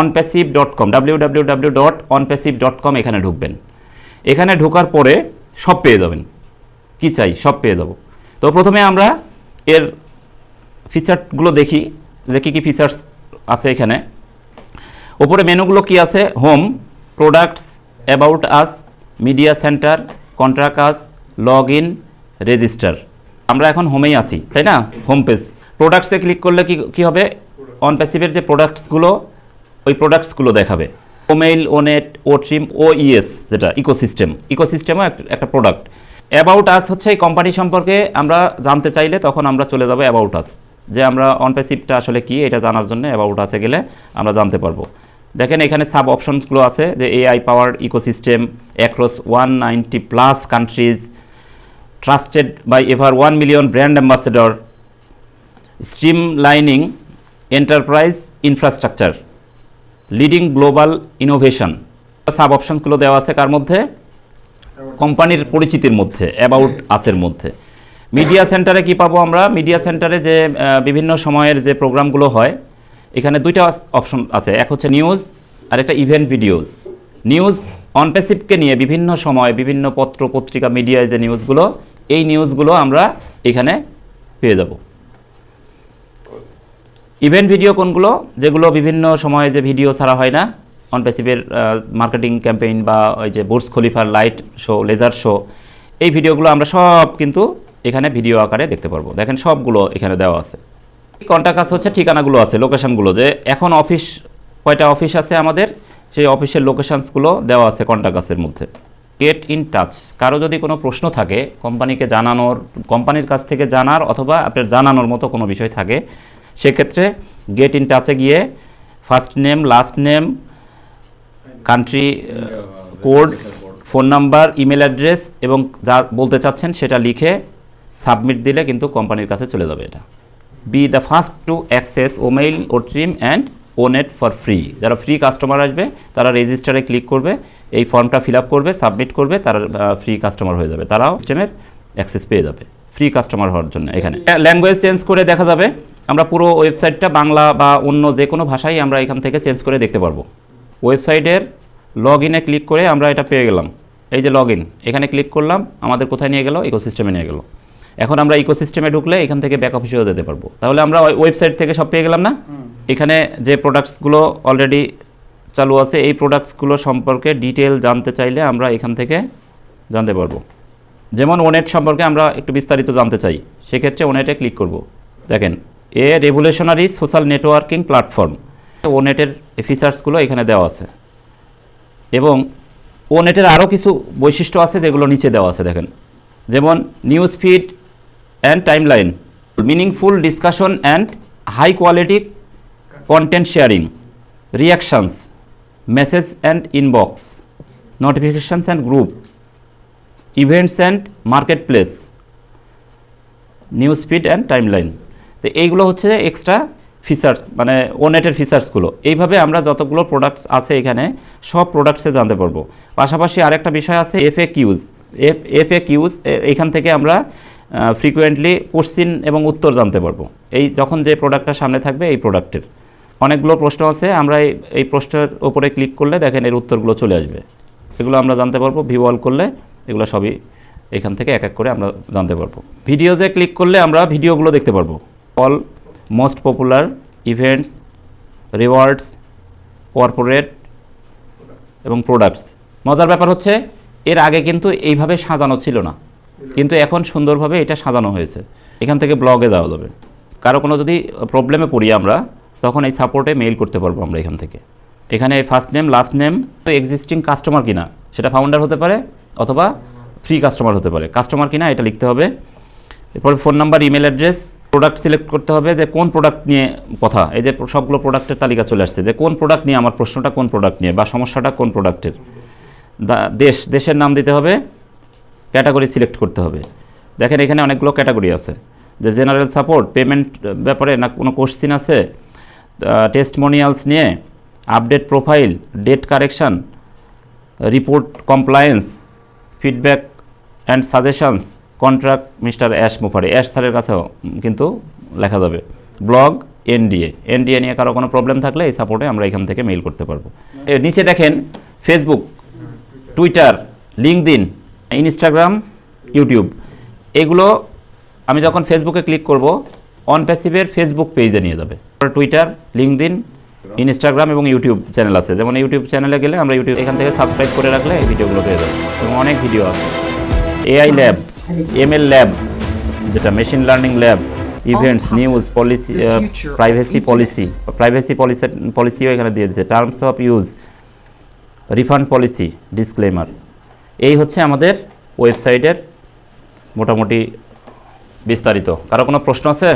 Onpassive dot com W W W dot Onpassive dot com এখানে ঢুকবেন। এখানে ঢোকার পরে সব পেয়ে যাবেন। কি চাই? সব পেয়ে যাব। তো প্রথমে আমরা এর ফিচারগুলো দেখি যে কী কী ফিচার্স আছে এখানে। ওপরে মেনুগুলো কি আছে? Home products about us media centre contract us log in register আমরা এখন হোমেই আছি, তাই না? হোম পেজ প্রোডাক্টসে ক্লিক করলে কি, কী হবে? অন প্যাসিভের যে প্রোডাক্টসগুলো ওই প্রোডাক্টসগুলো দেখাবে। OMail ONet O Trim O ES যেটা ইকোসিস্টেম ইকোসিস্টেমও একটা প্রোডাক্ট অ্যাবাউট আস হচ্ছে এই কোম্পানি সম্পর্কে আমরা জানতে চাইলে তখন আমরা চলে যাব অ্যাবাউট আস যে আমরা অন প্যাসিভটা আসলে কি, এটা জানার জন্য অ্যাবাউট আসে গেলে আমরা জানতে পারব। দেখেন এখানে সাব অপশনসগুলো আছে যে AI power ecosystem across one ninety plus countries trusted by ever one million brand ambassador streamlining enterprise infrastructure leading global innovation. Sub অপশনসগুলো দেওয়া আছে কার মধ্যে? কোম্পানির পরিচিতির মধ্যে, অ্যাবাউট আসের মধ্যে। মিডিয়া সেন্টারে কি পাবো আমরা? মিডিয়া সেন্টারে যে বিভিন্ন সময়ের যে প্রোগ্রামগুলো হয়, এখানে দুইটা অপশন আছে। এক হচ্ছে নিউজ, আর একটা ইভেন্ট ভিডিওজ নিউজ অনপেসিভকে নিয়ে বিভিন্ন সময় বিভিন্ন পত্র, পত্রিকা, মিডিয়ায় যে নিউজগুলো, এই নিউজগুলো আমরা এখানে পেয়ে যাব। ইভেন্ট ভিডিও কোনগুলো? যেগুলো বিভিন্ন সময়ে যে ভিডিও ছাড়া হয় না। অনপ্যাসিভের মার্কেটিং ক্যাম্পেইন বা ওই যে বুর্স খলিফার লাইট শো লেজার শো এই ভিডিওগুলো আমরা সব কিন্তু এখানে ভিডিও আকারে দেখতে পারব। দেখেন সবগুলো এখানে দেওয়া আছে। কন্ট্যাক্ট আছে হচ্ছে ঠিকানাগুলো আছে লোকেশনগুলো যে এখন অফিস কয়টা অফিস আছে আমাদের? সেই অফিসের লোকেশানসগুলো দেওয়া আছে কন্ট্যাক্ট আসের মধ্যে। গেট ইন টাচ কারও যদি কোনো প্রশ্ন থাকে কোম্পানিকে জানানোর কোম্পানির কাছ থেকে জানার অথবা আপনার জানানোর মতো কোনো বিষয় থাকে সেক্ষেত্রে গেট ইন টাচে গিয়ে first name last name country code phone number email address এবং যা বলতে চাচ্ছেন সেটা লিখে সাবমিট দিলে কিন্তু কোম্পানির কাছে চলে যাবে এটা। Be the first to access OMail O Trim and ONet for free যারা ফ্রি কাস্টমার আসবে, তারা রেজিস্টারে ক্লিক করবে, এই ফর্মটা ফিল করবে সাবমিট করবে, তারা ফ্রি কাস্টমার হয়ে যাবে। তারাও সিস্টেমের অ্যাক্সেস পেয়ে যাবে। ফ্রি কাস্টমার হওয়ার জন্য এখানে। ল্যাঙ্গুয়েজ চেঞ্জ করে দেখা যাবে। আমরা পুরো ওয়েবসাইটটা বাংলা বা অন্য যে কোনো ভাষাই আমরা এখান থেকে চেঞ্জ করে দেখতে পারব। ওয়েবসাইটের লগ ইনে ক্লিক করে আমরা এটা পেয়ে গেলাম। এই যে লগ ইন এখানে ক্লিক করলাম আমাদের কোথায় নিয়ে গেল? ইকোসিস্টেমে নিয়ে গেল। এখন আমরা ইকোসিস্টেমে ঢুকলে এখান থেকে ব্যাক অফিসেও যেতে পারব। তাহলে আমরা ওই ওয়েবসাইট থেকে সব পেয়ে গেলাম না? এখানে যে প্রোডাক্টসগুলো অলরেডি চালু আছে এই প্রোডাক্টসগুলো সম্পর্কে ডিটেল জানতে চাইলে আমরা এখান থেকে জানতে পারব। যেমন ওনেট সম্পর্কে আমরা একটু বিস্তারিত জানতে চাই সেক্ষেত্রে ওনেটে ক্লিক করব। দেখেন a revolutionary social networking platform. ওনেটের ফিচার্সগুলো এখানে দেওয়া আছে। এবং ওনেটের আরও কিছু বৈশিষ্ট্য আছে যেগুলো নিচে দেওয়া আছে, দেখেন। যেমন news feed and timeline meaningful discussion and high quality content sharing reactions message and inbox notifications and group events and marketplace news feed and timeline তো এইগুলো হচ্ছে এক্সট্রা ফিচার্স মানে ওনেটের ফিচার্সগুলো এইভাবে আমরা যতগুলো প্রোডাক্টস আছে এখানে, সব প্রোডাক্টসে জানতে পারব। পাশাপাশি আরেকটা বিষয় আছে F A Qs F F A Qs এখান থেকে আমরা ফ্রিকুয়েন্টলি কোশ্চিন এবং উত্তর জানতে পারব। এই যখন যে প্রোডাক্টটা সামনে থাকবে, এই প্রোডাক্টের অনেকগুলো প্রশ্ন আছে, আমরা এই প্রশ্নের ওপরে ক্লিক করলে দেখেন এর উত্তরগুলো চলে আসবে। এগুলো আমরা জানতে পারব ভিউ অল করলে এগুলো সবই এখান থেকে এক এক করে আমরা জানতে পারব। ভিডিওতে ক্লিক করলে আমরা ভিডিওগুলো দেখতে পারব। All most popular events rewards corporate এবং প্রোডাক্টস মজার ব্যাপার হচ্ছে, এর আগে কিন্তু এইভাবে সাজানো ছিল না। কিন্তু এখন সুন্দরভাবে এটা সাজানো হয়েছে। এখান থেকে ব্লগে যাওয়া যাবে। কারও কোনো যদি প্রবলেমে পড়ি আমরা, তখন এই সাপোর্টে মেইল করতে পারব আমরা এখান থেকে। এখানে ফার্স্ট নেম লাস্ট নেম তো এক্সিস্টিং কাস্টমার কিনা, সেটা ফাউন্ডার হতে পারে অথবা ফ্রি কাস্টমার হতে পারে। কাস্টমার কিনা, এটা লিখতে হবে। এরপর phone number email address product select করতে হবে যে কোন প্রোডাক্ট নিয়ে কথা। এই যে সবগুলো প্রোডাক্টের তালিকা চলে আসছে যে কোন প্রোডাক্ট নিয়ে, আমার প্রশ্নটা কোন প্রোডাক্ট নিয়ে বা সমস্যাটা কোন প্রোডাক্টের দেশ, দেশের নাম দিতে হবে ক্যাটাগরি সিলেক্ট করতে হবে। দেখেন এখানে অনেকগুলো ক্যাটাগরি আছে। যে জেনারেল সাপোর্ট পেমেন্ট ব্যাপারে না কোনো কোশ্চিন আছে টেস্টমোনিয়ালস নিয়ে update profile date correction report compliance feedback and suggestions contract mister Ash Mufareh Ash স্যারের কাছেও কিন্তু লেখা যাবে। ব্লগ এনডিএ এনডিএ নিয়ে কারও কোনো প্রবলেম থাকলে এই সাপোর্টে আমরা এখান থেকে মেইল করতে পারব। নিচে দেখেন Facebook Twitter LinkedIn Instagram YouTube এগুলো আমি যখন ফেসবুকে ক্লিক করব অন প্যাসিভের ফেসবুক পেজে নিয়ে যাবে। টুইটার লিঙ্কদিন ইনস্টাগ্রাম এবং ইউটিউব চ্যানেল আছে। যেমন ইউটিউব চ্যানেলে গেলে আমরা ইউটিউব এখান থেকে সাবস্ক্রাইব করে রাখলে এই ভিডিওগুলো পেয়ে যাব। এবং অনেক ভিডিও আছে। এআই ল্যাব এমএল ল্যাব যেটা machine learning lab events news policy privacy policy privacy policy পলিসিও এখানে দিয়ে দিচ্ছে terms of use refund policy disclaimer এই হচ্ছে আমাদের ওয়েবসাইটের মোটামুটি বিস্তারিত। কারও কোনো প্রশ্ন আছে?